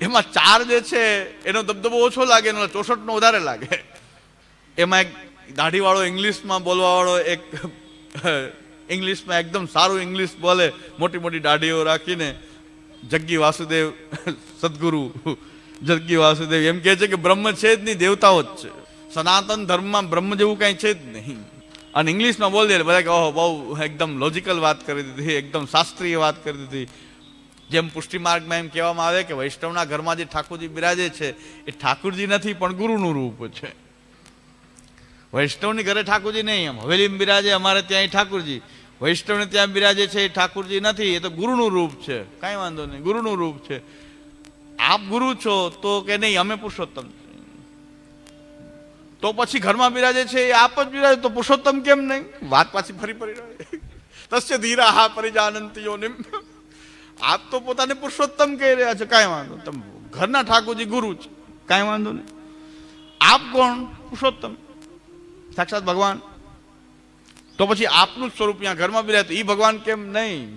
એમાં ચાર જે છે, એનો દબદબો ઓછો લાગે, એનો ચોસઠનો વધારે લાગે. એમાં એક દાઢીવાળો ઇંગ્લિશમાં બોલવાવાળો એક, ઇંગ્લિશમાં એકદમ સારું ઇંગ્લિશ બોલે, મોટી મોટી દાઢીઓ રાખીને જગ્ગી વાસુદેવ, સદગુરુ જગ્ગી વાસુદેવ. એમ કહે છે કે બ્રહ્મ છે જ નહીં, દેવતાઓ જ છે. સનાતન ધર્મમાં બ્રહ્મ જેવું કાંઈ છે જ નહીં. અને ઇંગ્લિશમાં બોલી દે બધા કે, ઓહો, બહુ એકદમ લોજિકલ વાત કરી દીધી, એકદમ શાસ્ત્રીય વાત કરી દીધી. જેમ પુષ્ટિ માર્ગમાં એમ કહેવામાં આવે કે વૈષ્ણવના ઘરમાં જે ઠાકોરજી બિરાજે છે, એ ઠાકુરજી નથી, પણ ગુરુનું રૂપ છે. વૈષ્ણવની ઘરે ઠાકોરજી નહીં, એમ હવેલીમાં બિરાજે, અમારે ત્યાં ઠાકુરજી. વૈષ્ણવને ત્યાં બિરાજે છે, એ ઠાકુરજી નથી, એ તો ગુરુનું રૂપ છે. કાંઈ વાંધો નહીં, ગુરુનું રૂપ છે. આપ ગુરુ છો તો કે નહીં, અમે પુરુષોત્તમ છીએ. તો પછી ઘરમાં બિરાજે છે, એ આપ જ બિરાજે, તો પુરુષોત્તમ કેમ નહીં? વાત પાછી ફરી ફરી તસ્ય ધીરા હા પરિજાનંતીઓનિમ આપ તો પોતાને પુરુષોત્તમ કહી રહ્યા છો, કાંઈ વાંધો. તમે ઘરના ઠાકોરજી ગુરુ છે કાંઈ વાંધો નહીં. આપ કોણ? પુરુષોત્તમ. સાક્ષાત ભગવાન. તો પછી આપનું સ્વરૂપ અહીંયા ઘરમાં બિરાજે એ ભગવાન કેમ નહીં?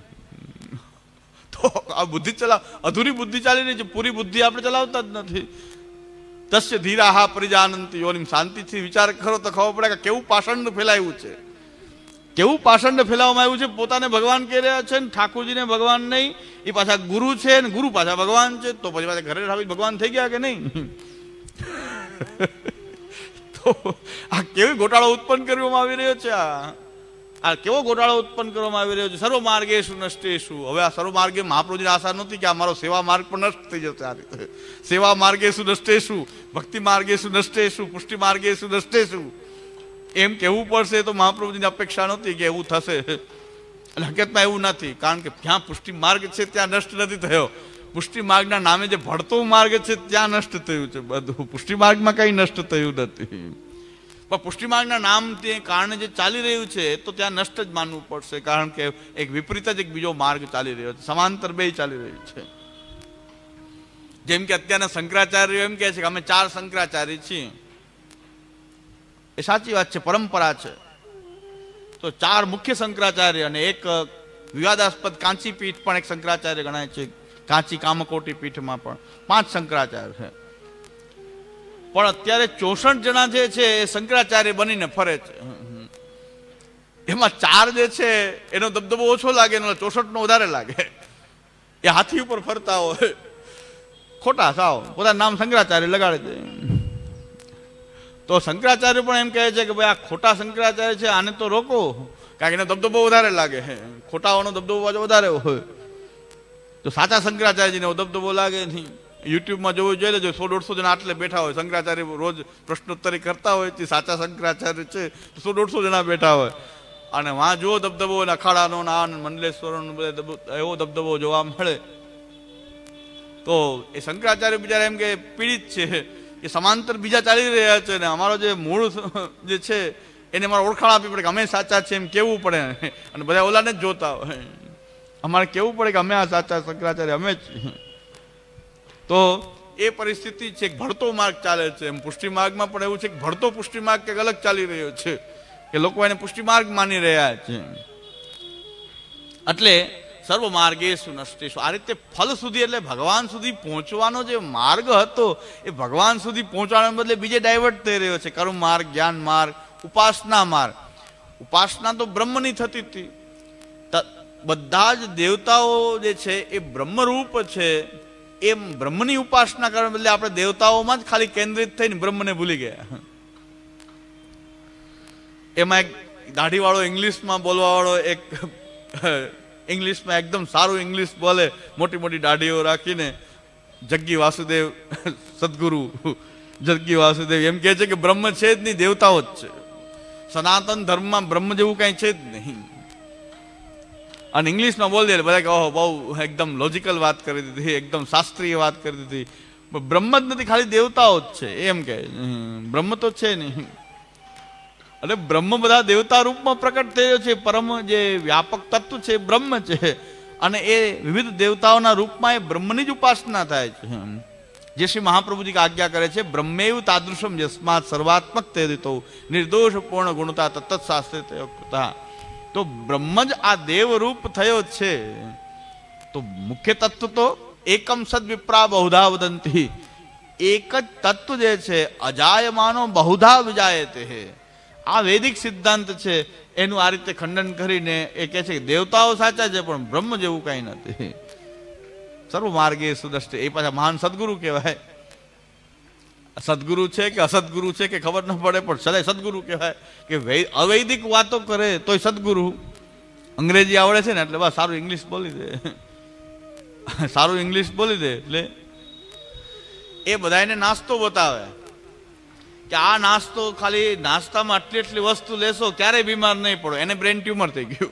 તો આ બુદ્ધિ ચલાવ અધૂરી બુદ્ધિ ચાલી રહી છે, પૂરી બુદ્ધિ આપણે ચલાવતા જ નથી. તસ્ય ધીરા હા પરિજાનંતી યોનિમ શાંતિથી વિચાર કરો તો ખબર પડે કે કેવું પાષણ ફેલાયું છે. કેવું પાષણ ફેલાવવામાં આવ્યું છે? પોતાને ભગવાન કહી રહ્યા છે ને ઠાકોરજીને ભગવાન નહીં. એ પાછા ગુરુ છે ને ગુરુ પાછા ભગવાન છે. તો પછી પાછા ઘરે ઠાકોર ભગવાન થઈ ગયા કે નહીં? તો આ કેવી ગોટાળો ઉત્પન્ન કરવામાં આવી રહ્યો છે આ? આ કેવો ગોટાળો ઉત્પન્ન કરવામાં આવી રહ્યો છે? સર્વ માર્ગે શું, નષ્ટે શું? હવે આ સર્વ માર્ગે મહાપ્રભુજીની આશા નહોતી કે આ મારો સેવા માર્ગ પણ નષ્ટ થઈ જશે આ રીતે. સેવા માર્ગે શું, નષ્ટે શું? ભક્તિ માર્ગે શું, નષ્ટે શું? પુષ્ટિ માર્ગે શું, નષ્ટે શું? એમ કહેવું પડશે તો મહાપ્રભુજીની અપેક્ષા નહોતી કે એવું થશે. એટલે હકીકતમાં એવું નથી, કારણ કે જ્યાં પુષ્ટિ માર્ગ છે ત્યાં નષ્ટ નથી થયો. પુષ્ટિ માર્ગના નામે જે ભળતો માર્ગ છે ત્યાં નષ્ટ થયું છે બધું. પુષ્ટિ માર્ગમાં કંઈ નષ્ટ થયું નથી. પણ પુષ્ટિમાર્ગના નામથી કારણે જે ચાલી રહ્યું છે, તો ત્યાં નષ્ટ જ માનવું પડશે, કારણ કે એક વિપરીત જ એક બીજો માર્ગ ચાલી રહ્યો છે. સમાંતર બે ચાલી રહ્યું છે. જેમ કે અત્યારના શંકરાચાર્ય એમ કહે છે કે અમે ચાર શંકરાચાર્ય છીએ. એ સાચી વાત છે, પરંપરા છે. તો ચાર મુખ્ય શંકરાચાર્ય અને એક વિવાદાસ્પદ કાંચી પીઠ પણ એક શંકરાચાર્ય ગણાય છે. કાંચી કામકોટી પીઠમાં પણ પાંચ શંકરાચાર્ય છે. પણ અત્યારે ચોસઠ જણા જે છે એ શંકરાચાર્ય બનીને ફરે છે. એમાં ચાર જે છે, એનો દબદબો ઓછો લાગે, એનો ચોસઠ નો વધારે લાગે. એ હાથી ઉપર ફરતા હોય. ખોટા સાવ. પોતાનું નામ શંકરાચાર્ય લગાડે છે તો શંકરાચાર્ય પણ એમ કહે છે કે ભાઈ, આ ખોટા શંકરાચાર્ય છે, આને તો રોકો. કારણ કે એનો દબદબો વધારે લાગે. ખોટાઓનો દબદબો વધારે હોય. તો સાચા શંકરાચાર્યજીને દબદબો લાગે નહીં. યુટ્યુબમાં જોવું જોઈ લેજો, સો દોઢસો જણા આટલે બેઠા હોય. શંકરાચાર્ય રોજ પ્રશ્નોત્તરી કરતા હોય, તે સાચા શંકરાચાર્ય છે સો દોઢસો જણા બેઠા હોય. અને વાં જુઓ ધબધબો અખાડાનો ને મંડલેશ્વરનો એવો ધબધબો જોવા મળે. તો એ શંકરાચાર્ય બિચારા એમ કે પીડિત છે. એ સમાંતર બીજા ચાલી રહ્યા છે ને અમારો જે મૂળ જે છે, એને અમારે ઓળખાણ આપવી પડે કે અમે સાચા છે એમ કેવું પડે. અને બધા ઓલાને જ જોતા હોય. અમારે કેવું પડે કે અમે આ સાચા શંકરાચાર્ય, અમે જ તો એ પરિસ્થિતિ છે ભળતો માર્ગ ચાલે છે. એમ પુષ્ટિ માર્ગમાં પણ એવું છે કે ભળતો પુષ્ટિ માર્ગ કંઈક અલગ ચાલી રહ્યો છે કે લોકો એને પુષ્ટિ માર્ગ માની રહ્યા છે. એટલે સર્વ માર્ગે સુનષ્ટેશુ આ રીતે ફલ સુધી એટલે ભગવાન સુધી પહોંચવાનો જે માર્ગ હતો, એ ભગવાન સુધી પહોંચવાના બદલે બીજે ડાયવર્ટ થઈ રહ્યો છે. કર્મ માર્ગ, જ્ઞાન માર્ગ, ઉપાસના માર્ગ. ઉપાસના તો બ્રહ્મની થતી હતી. બધા જ દેવતાઓ જે છે એ બ્રહ્મરૂપ છે. એમ બ્રહ્મની ઉપાસના કરવા બદલે આપણે દેવતાઓમાં જ ખાલી કેન્દ્રિત થઈને બ્રહ્મને ભૂલી ગયા. એમાં એક દાઢીવાળો ઇંગ્લિશમાં બોલવાવાળો એક, ઇંગ્લિશમાં એકદમ સારું ઇંગ્લિશ બોલે, મોટી મોટી દાઢીઓ રાખીને જગ્ગી વાસુદેવ, સદગુરુ જગ્ગી વાસુદેવ. એમ કહે છે કે બ્રહ્મ છે જ નહીં, દેવતાઓ જ છે. સનાતન ધર્મમાં બ્રહ્મ જેવું કાંઈ છે જ નહીં. અને ઇંગ્લિશમાં બોલી દે બધા કે ઓહો, બહુ એકદમ લોજિકલ વાત કરી દીધી, એકદમ શાસ્ત્રીય વાત કરી દીધી. બ્રહ્મ જ નથી, ખાલી દેવતાઓ જ છે, એમ કે બ્રહ્મ તો છે નહીં. અને બ્રહ્મ બધા દેવતા રૂપમાં પ્રકટ થયો છે, પરમ જે વ્યાપક તત્વ છે બ્રહ્મ છે. અને એ વિવિધ દેવતાઓના રૂપમાં એ બ્રહ્મની જ ઉપાસના થાય છે. જે શ્રી મહાપ્રભુજી આજ્ઞા કરે છે, બ્રહ્મેવ તાદૃશમ યસ્માત સર્વાત્મક તે નિર્દોષ પૂર્ણ ગુણતા તત્ત શાસ્ત્રે કૃતા તો બ્રહ્મ જ આ દેવરૂપ થયો છે. તો મુખ્ય તત્વ તો એકમ સદ વિપ્રા બહુધા વદંતી. એક જ તત્વ જે છે, અજાયમાનો બહુધા વિજાયતે હે. આ વૈદિક સિદ્ધાંત છે, એનું આ રીતે ખંડન કરીને એ કહે છે કે દેવતાઓ સાચા છે, પણ બ્રહ્મ જેવું કાંઈ નથી. સર્વ માર્ગે સુદ્રષ્ટ એ પાછા મહાન સદગુરુ કહેવાય. સદગુરુ છે કે અસદગુરુ છે કે ખબર ન પડે, પણ સદાય સદગુરુ કહેવાય કે અવૈદિક વાતો કરે તોય સદગુરુ. અંગ્રેજી આવડે છે ને એટલે બસ સારું ઇંગ્લિશ બોલી દે. સારું ઇંગ્લિશ બોલી દે એટલે એ બધાને નાસ્તો બતાવે કે આ નાસ્તો ખાલી નાસ્તામાં આટલી આટલી વસ્તુ લેશો ક્યારેય બીમાર નહીં પડો. એને બ્રેન ટ્યુમર થઈ ગયું.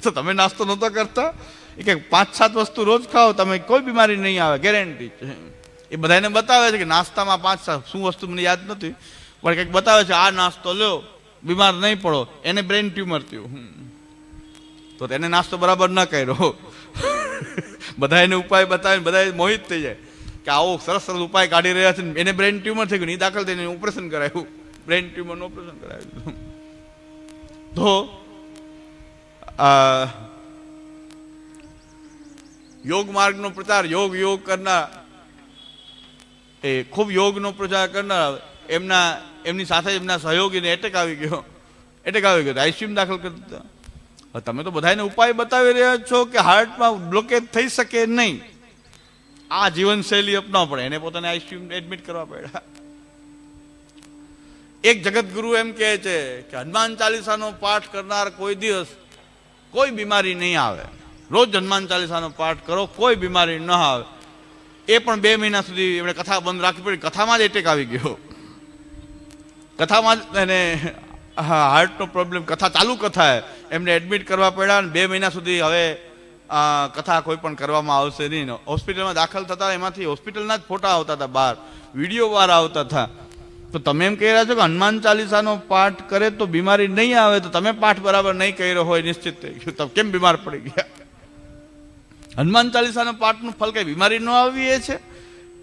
તો તમે નાસ્તો નહોતો કરતા? એ કે પાંચ, સાત વસ્તુ રોજ ખાઓ, તમે કોઈ બીમારી નહીં આવે ગેરંટી છે એ બધાને બતાવે છે કે નાસ્તામાં પાંચ, સાત શું વસ્તુ મને યાદ નથી, પણ કંઈક બતાવે છે, આ નાસ્તો લ્યો, બીમાર નહીં પડો, એને બ્રેન ટ્યુમર થયું. તો તેને નાસ્તો બરાબર ન કર્યો. બધા એને ઉપાય બતાવીને બધા મોહિત થઈ જાય કે આવો સરસ સરસ ઉપાય કાઢી રહ્યા છે એને બ્રેન ટ્યુમર થઈ ગયું એ દાખલ થઈને ઓપરેશન કરાયું. બ્રેન ટ્યુમરનું ઓપરેશન કરાયું. તો, આ યોગ માર્ગનો પ્રચાર, યોગ યોગ કરનાર. એ ખૂબ યોગનો પ્રચાર કરનાર એમના, એમની સાથે એમના સહયોગીને એટેક આવી ગયો. એટેક આવી ગયો. આઈસીયુમાં દાખલ કરી દીધા. તમે તો બધાને ઉપાય બતાવી રહ્યા છો કે હાર્ટમાં બ્લોકેજ થઈ શકે નહીં. આ જીવનશૈલી અપનાવ પડે. એને પોતાને આઈસીયુ એડમિટ કરવા પડ્યા. એક જગતગુરુ એમ કહે છે કે, હનુમાન ચાલીસાનો પાઠ કરનાર કોઈ દિવસ કોઈ બીમારી નહીં આવે. રોજ હનુમાન ચાલીસાનો પાઠ કરો, કોઈ બીમારી ન આવે. એ પણ બે મહિના સુધી એમણે કથા બંધ રાખવી પડી. કથામાં જ એટેક આવી ગયો. કથામાં જ એને હાર્ટનો પ્રોબ્લેમ કથા ચાલુ કથા એમને એડમિટ કરવા પડ્યા અને બે મહિના સુધી હવે કથા કોઈ પણ કરવામાં આવશે નહીં. હોસ્પિટલમાં દાખલ થતા એમાંથી હોસ્પિટલના જ ફોટા આવતા હતા બહાર. વીડિયો બહાર આવતા હતા. તો તમે એમ કહી રહ્યા છો કે હનુમાન ચાલીસાનો પાઠ કરે તો બીમારી નહીં આવે, તો તમે પાઠ બરાબર નહીં કર્યો હોય, નિશ્ચિત થઈ ગયું. કેમ બીમાર પડી ગયા? હનુમાન ચાલીસાના પાઠનું ફલ કઈ બીમારી ન આવી એ છે?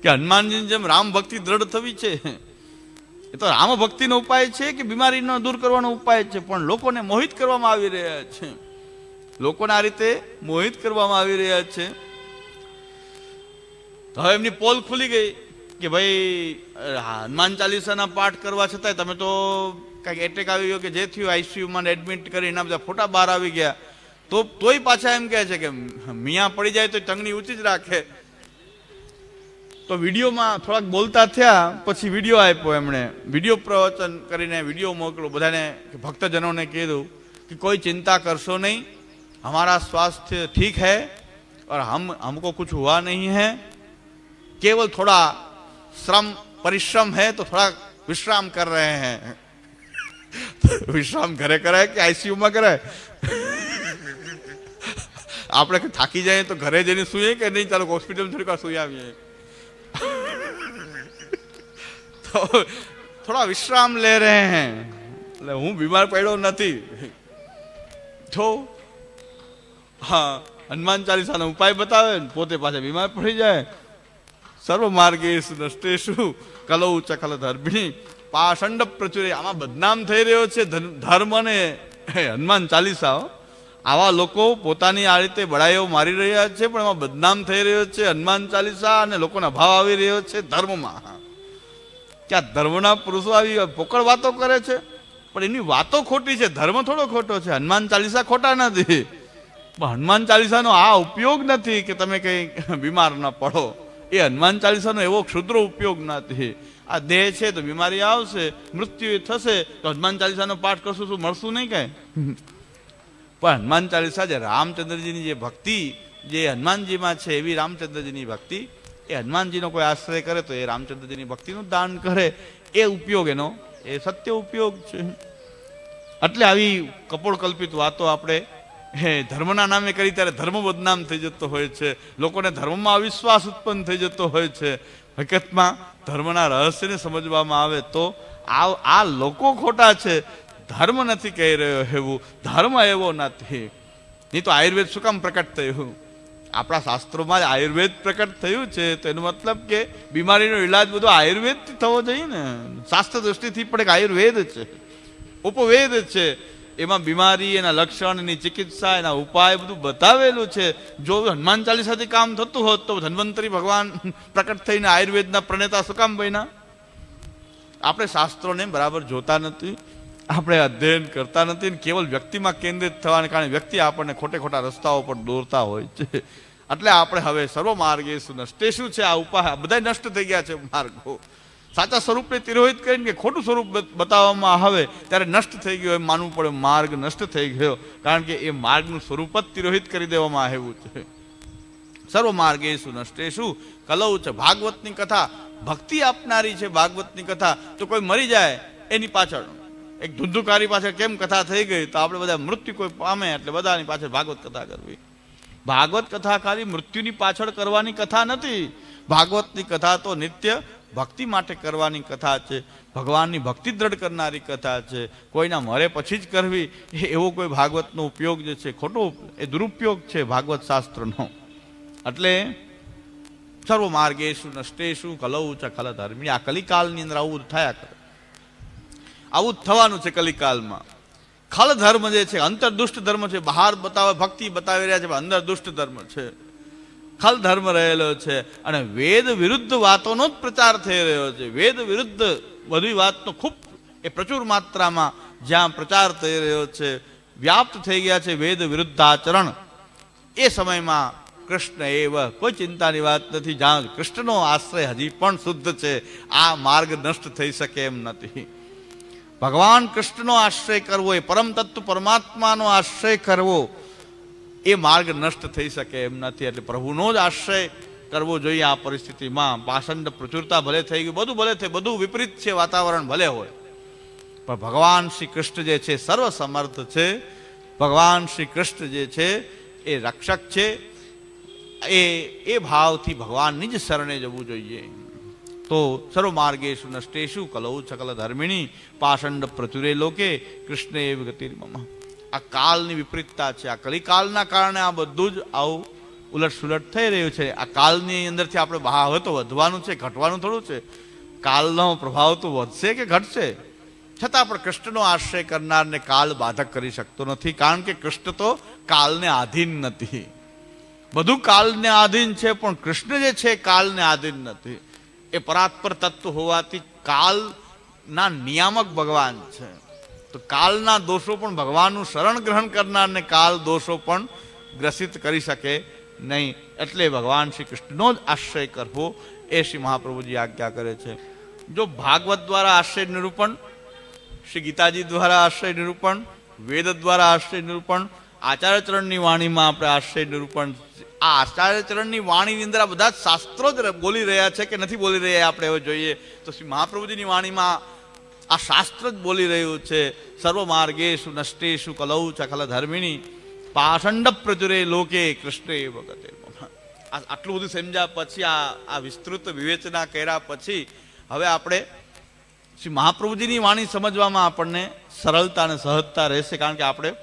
કે હનુમાનજીની જેમ રામ ભક્તિ દ્રઢ થવી છે? એ તો રામ ભક્તિનો ઉપાય છે કે બીમારીનો દૂર કરવાનો ઉપાય છે? પણ લોકોને મોહિત કરવામાં આવી રહ્યા છે. લોકોને આ રીતે મોહિત કરવામાં આવી રહ્યા છે. તો હવે એમની પોલ ખુલી ગઈ કે ભાઈ હનુમાન ચાલીસાના પાઠ કરવા છતાંય તમે તો કાંઈક એટેક આવી ગયો કે જે થયું આઈસીયુમાં એડમિટ કરી એના બધા ફોટા બહાર આવી ગયા. તો તોય પાછા એમ કહે છે કે મિયા પડી જાય તો ટંગની ઊંચી જ રાખે તો વિડીયોમાં થોડાક બોલતા થયા પછી વિડીયો આપ્યો એમણે વિડીયો પ્રવચન કરીને વિડીયો મોકલો બધાને કે ભક્તજનોને કીધું કે કોઈ ચિંતા કરશો નહીં हमारा स्वास्थ्य ठीक है और हम हमको कुछ हुआ नहीं है केवल थोड़ा श्रम परिश्रम है तो थोड़ा विश्राम कर रहे हैं વિશ્રામ ઘરે કરાય કે આઈસીયુમાં કરાય આપણે થાકી જાય તો ઘરે જઈને સુઈએ કે નહીં? ચાલો હોસ્પિટલ થોડીક વાર સુઈ આવીએ. તો થોડા વિશ્રામ લે રહે હે. એટલે હું બીમાર પડ્યો નથી. જો. હા, હનુમાન ચાલીસાનો ઉપાય બતાવે ને, પોતે પાછા બીમાર પડી જાય. સર્વ માર્ગેશ નષ્ટેશુ કલૌ ચકલ ધર્મિણી. પાષંડ પ્રચુરે. આમાં બદનામ થઈ રહ્યો છે ધર્મને હનુમાન ચાલીસા હો. આવા લોકો પોતાની આ રીતે બડાઈઓ મારી રહ્યા છે, પણ એમાં બદનામ થઈ રહ્યો છે, હનુમાન ચાલીસા અને લોકોના ભાવ આવી રહ્યો છે ધર્મમાં. કે આ ધર્મના પુરુષો આવી પોકળ વાતો કરે છે, પણ એની વાતો ખોટી છે, ધર્મ થોડો ખોટો છે, હનુમાન ચાલીસા ખોટા નથી. પણ હનુમાન ચાલીસાનો આ ઉપયોગ નથી કે તમે કંઈ બીમાર ન પડો. એ હનુમાન ચાલીસાનો એવો ક્ષુદ્ર ઉપયોગ નથી. આ દેહ છે તો બીમારી આવશે, મૃત્યુ થશે, તો હનુમાન ચાલીસાનો પાઠ કરશું શું, મળશું નહીં કાંઈ? પણ હનુમાન ચાલીસા જે રામચંદ્રજીની જે ભક્તિ, જે હનુમાનજીમાં છે એવી રામચંદ્રજીની ભક્તિ, એ હનુમાનજીનો કોઈ આશ્રય કરે તો એ રામચંદ્રજીની ભક્તિનું દાન કરે. એ ઉપયોગ એનો, એ સત્ય ઉપયોગ છે. એટલે આવી કપોળકલ્પિત વાતો આપણે, હે, ધર્મના નામે કરી ત્યારે ધર્મ બદનામ થઈ જતો હોય છે. લોકોને ધર્મમાં અવિશ્વાસ ઉત્પન્ન થઈ જતો હોય છે. હકીકતમાં ધર્મના રહસ્યને સમજવામાં આવે તો આ લોકો ખોટા છે. ધર્મ નથી કહી રહ્યો એવું ધર્મ એવો નથી. નહીં તો આયુર્વેદ શું કામ પ્રકટ થયું? આપણા શાસ્ત્રોમાં આયુર્વેદ પ્રકટ થયું છે, તો એનો મતલબ કે બીમારીનો ઈલાજ બધો આયુર્વેદથી થવો જોઈએ ને. શાસ્ત્ર દૃષ્ટિથી પણ એક આયુર્વેદ છે. ઉપવેદ છે. એમાં બીમારી, એના લક્ષણ, એની ચિકિત્સા, એના ઉપાય બધું બતાવેલું છે. જો હનુમાન ચાલીસાથી કામ થતું હોત તો ધન્વંતરી ભગવાન પ્રકટ થઈને આયુર્વેદના પ્રણેતા શું કામ બન્યા? આપણે શાસ્ત્રોને બરાબર જોતા નથી. આપણે અધ્યયન કરતા નથી ને કેવલ વ્યક્તિમાં કેન્દ્રિત થવાને કારણે વ્યક્તિ આપણને ખોટે ખોટા રસ્તાઓ પર દોરતા હોય છે. એટલે આપણે હવે સર્વ માર્ગે શું નષ્ટે શું છે? આ ઉપાય બધા નષ્ટ થઈ ગયા છે માર્ગો. સાચા સ્વરૂપને તિરોહિત કરીને કે ખોટું સ્વરૂપ બતાવવામાં આવે ત્યારે નષ્ટ થઈ ગયો, એમ માનવું પડે, માર્ગ નષ્ટ થઈ ગયો. કારણ કે એ માર્ગનું સ્વરૂપ જ તિરોહિત કરી દેવામાં આવ્યું છે. સર્વ માર્ગે શું નષ્ટે શું? કલવ છે ભાગવતની કથા. ભક્તિ આપનારી છે ભાગવતની કથા. તો કોઈ મરી જાય એની પાછળ. એક ધુંધુકારી પાછળ કેમ કથા થઈ ગઈ તો આપણે બધા મૃત્યુ કોઈ પામે એટલે બધાની પાછળ ભાગવત કથા કરવી. ભાગવત કથા ખાલી મૃત્યુની પાછળ કરવાની કથા નથી. ભાગવતની કથા તો નિત્ય ભક્તિ માટે કરવાની કથા છે. ભગવાનની ભક્તિ દ્રઢ કરનારી કથા છે. કોઈના મરે પછી જ કરવી. એ એવો કોઈ ભાગવતનો ઉપયોગ જે છે, ખોટો એ દુરુપયોગ છે ભાગવત શાસ્ત્રનો. એટલે સર્વ માર્ગેશુ નષ્ટેશુ કલઉ ચ ખલ ધર્મી આ કલિકાલની અંદર આવું થયા કરે. આવું જ થવાનું છે કલિકાલમાં. ખલ ધર્મ જે છે અંતર દુષ્ટ ધર્મ છે, બહાર બતાવે, ભક્તિ બતાવી રહ્યા છે અંદર દુષ્ટ ધર્મ છે. ખલ ધર્મ રહેલો છે અને વેદ વિરુદ્ધ વાતોનો જ પ્રચાર થઈ રહ્યો છે. વેદ વિરુદ્ધ બધી વાતનો ખૂબ એ પ્રચુર માત્રામાં જ્યાં પ્રચાર થઈ રહ્યો છે, વ્યાપ્ત થઈ ગયા છે વેદ વિરુદ્ધ આચરણ એ સમયમાં કૃષ્ણ એવ, કોઈ ચિંતાની વાત નથી. જ્યાં કૃષ્ણનો આશ્રય હજી પણ શુદ્ધ છે. આ માર્ગ નષ્ટ થઈ શકે એમ નથી. ભગવાન કૃષ્ણનો આશ્રય કરવો, એ પરમ તત્વ પરમાત્માનો આશ્રય કરવો, એ માર્ગ નષ્ટ થઈ શકે એમ નથી. એટલે પ્રભુનો જ આશ્રય કરવો જોઈએ આ પરિસ્થિતિમાં. પાષંડ પ્રચુરતા ભલે થઈ ગયું બધું ભલે થઈ, બધું વિપરીત છે, વાતાવરણ ભલે હોય. પણ ભગવાન શ્રી કૃષ્ણ જે છે સર્વ સમર્થ છે. ભગવાન શ્રી કૃષ્ણ જે છે, એ રક્ષક છે. એ એ ભાવથી ભગવાનની જ શરણે જવું જોઈએ. તો સર્વ માર્ગેશુ નષ્ટેશુ કલૌ સકલ ધર્મિણી પાષંડ પ્રચુરે લોકે કૃષ્ણ એવ ગતિર્મમ આ કાલની વિપરીતતા છે. આ કલિકાલના કારણે આ બધું જ આવું ઉલટસુલટ થઈ રહ્યું છે. આ કાલની અંદરથી આપણે બહાર હવે તો વધવાનું છે, ઘટવાનું થોડું છે. કાલનો પ્રભાવ તો વધશે કે ઘટશે? છતાં પણ કૃષ્ણનો આશ્રય કરનારને કાલ બાધક કરી શકતો નથી. કારણ કે કૃષ્ણ તો કાલને આધીન નથી. બધું કાલને આધીન છે, પણ કૃષ્ણ જે છે, કાલને આધીન નથી. એ પરાત્પર તત્વ હોવાથી કાલના નિયામક ભગવાન છે. તો કાલના દોષો પણ ભગવાનનું શરણ ગ્રહણ કરનારને કાલ દોષો પણ ગ્રસિત કરી શકે નહીં. એટલે ભગવાન શ્રી કૃષ્ણનો જ આશ્રય કરવો એ શ્રી મહાપ્રભુજી આજ્ઞા કરે છે. જો ભાગવત દ્વારા આશ્રય નિરૂપણ, શ્રી ગીતાજી દ્વારા આશ્રય નિરૂપણ, વેદ દ્વારા આશ્રય નિરૂપણ આચાર્યચરણની વાણીમાં આપણે આશ્રય નિરૂપણ આ આચાર્યચરણની વાણીની અંદર આ બધા શાસ્ત્રો જ બોલી રહ્યા છે કે નથી બોલી રહ્યા આપણે હવે જોઈએ. તો શ્રી મહાપ્રભુજીની વાણીમાં આ શાસ્ત્ર જ બોલી રહ્યું છે. સર્વ માર્ગેશુ નષ્ટેશુ કલૌ ચખલ ધર્મિણી પાષંડ પ્રચુરે લોકે કૃષ્ણ એ વખતે આટલું બધું સમજ્યા પછી આ આ વિસ્તૃત વિવેચના કર્યા પછી હવે આપણે શ્રી મહાપ્રભુજીની વાણી સમજવામાં આપણને સરળતા અને સહજતા રહેશે. કારણ કે આપણે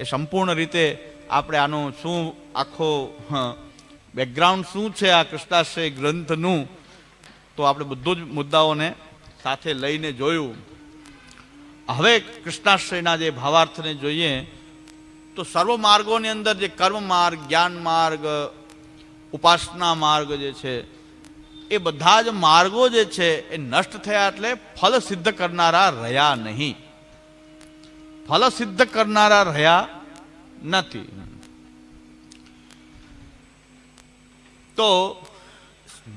એ સંપૂર્ણ રીતે આપણે આનો શું આખો બેકગ્રાઉન્ડ શું છે આ કૃષ્ણાશ્રય ગ્રંથનું, તો આપણે બધું જ મુદ્દાઓને સાથે લઈને જોયું. હવે કૃષ્ણાશ્રયના જે ભાવાર્થને જોઈએ, તો સર્વ માર્ગોની અંદર જે કર્મ માર્ગ, જ્ઞાન માર્ગ, ઉપાસના માર્ગ જે છે, એ બધા જ માર્ગો જે છે એ નષ્ટ થયા એટલે ફલ સિદ્ધ કરનારા રહ્યા નહીં. ફલ સિદ્ધ કરનારા રહ્યા નથી. તો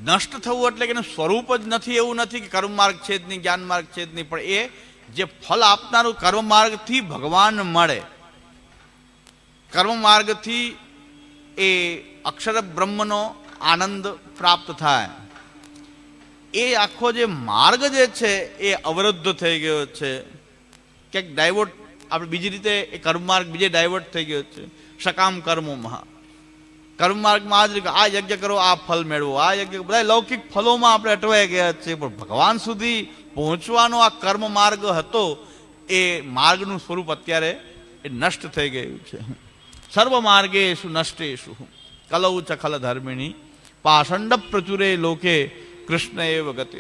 નષ્ટ થવું એટલે કે એનું સ્વરૂપ જ નથી, એવું નથી કે કર્મ માર્ગ છે જ્ઞાન માર્ગ છે પણ એ જે ફલ આપનારું કર્મ માર્ગથી ભગવાન મળે. કર્મ માર્ગથી એ અક્ષર બ્રહ્મનો આનંદ પ્રાપ્ત થાય. એ આખો જે માર્ગ જે છે એ અવરુદ્ધ થઈ ગયો છે. ક્યાંક ડાયવર્ટ આપણે બીજી રીતે એ કર્મ માર્ગ બીજે ડાયવર્ટ થઈ ગયો છે. સકામ કર્મોમાં કર્મ માર્ગમાં આ જ આ યજ્ઞ કરો, આ ફલ મેળવો. આ યજ્ઞ બધા લૌકિક ફલોમાં આપણે અટવાઈ ગયા છીએ પણ ભગવાન સુધી પહોંચવાનો આ કર્મ માર્ગ હતો, એ માર્ગનું સ્વરૂપ અત્યારે એ નષ્ટ થઈ ગયું છે. સર્વ માર્ગે શું નષ્ટે નષ્ટેશુ. કલૌ ચખલ ખલ ધર્મિણી. પાષંડ પ્રચુરે લોકે કૃષ્ણ એવ ગતિ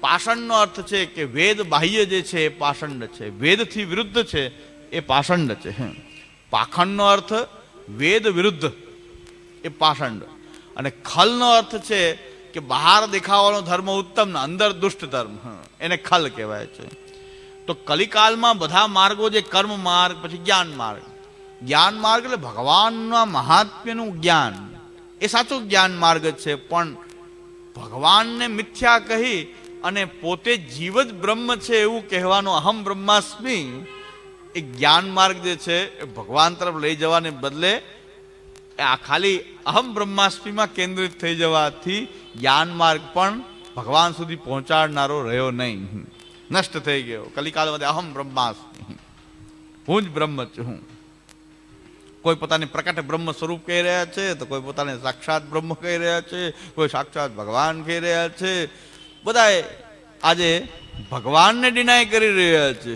પાષંડનો અર્થ છે કે વેદ બાહ્ય જે છે એ પાષંડ છે. વેદથી વિરુદ્ધ છે એ પાષંડ છે. પાખંડનો અર્થ વેદ વિરુદ્ધ એ પાષંડ. અને ખલનો અર્થ છે કે બહાર દેખાવાનો ધર્મ ઉત્તમ ને અંદર દુષ્ટ ધર્મ. એને ખલ કહેવાય છે. તો કલિકાલમાં બધા માર્ગો જે કર્મ માર્ગ, પછી જ્ઞાન માર્ગ. જ્ઞાન માર્ગ એટલે ભગવાનના મહાત્મ્યનું જ્ઞાન. એ સાચું જ્ઞાન માર્ગ છે, પણ ભગવાનને મિથ્યા કહી અને પોતે જીવ જ બ્રહ્મ છે એવું કહેવાનો અહમ બ્રહ્માસ્મિ, એ જ્ઞાન માર્ગ જે છે, એ ભગવાન તરફ લઈ જવાને બદલે આ ખાલી અહમ બ્રહ્માસ્મિમાં કેન્દ્રિત થઈ જવાથી જ્ઞાન માર્ગ પણ ભગવાન સુધી પહોંચાડનારો રહ્યો નહીં. નષ્ટ થઈ ગયો. કલિકાલમાં અહમ બ્રહ્માસ્મિ. હું જ બ્રહ્મ છું. કોઈ પોતાને પ્રકટ બ્રહ્મ સ્વરૂપ કહી રહ્યા છે, તો કોઈ પોતાને સાક્ષાત બ્રહ્મ કહી રહ્યા છે, કોઈ સાક્ષાત ભગવાન કહી રહ્યા છે. બધાએ આજે ભગવાનને ડિનાય કરી રહ્યા છે.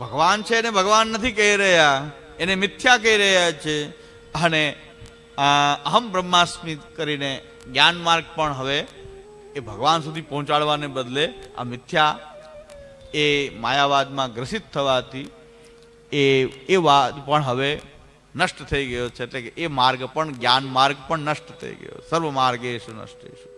ભગવાન છે એને ભગવાન નથી કહી રહ્યા. એને મિથ્યા કહી રહ્યા છે. અને અહમ બ્રહ્માસ્મિ કરીને જ્ઞાન માર્ગ પણ હવે એ ભગવાન સુધી પહોંચાડવાને બદલે આ મિથ્યા એ માયાવાદમાં ગ્રસિત થવાથી એ એ વાદ પણ હવે નષ્ટ થઈ ગયો છે. એટલે કે એ માર્ગ પણ, જ્ઞાન માર્ગ પણ નષ્ટ થઈ ગયો. સર્વ માર્ગેશુ નષ્ટેશુ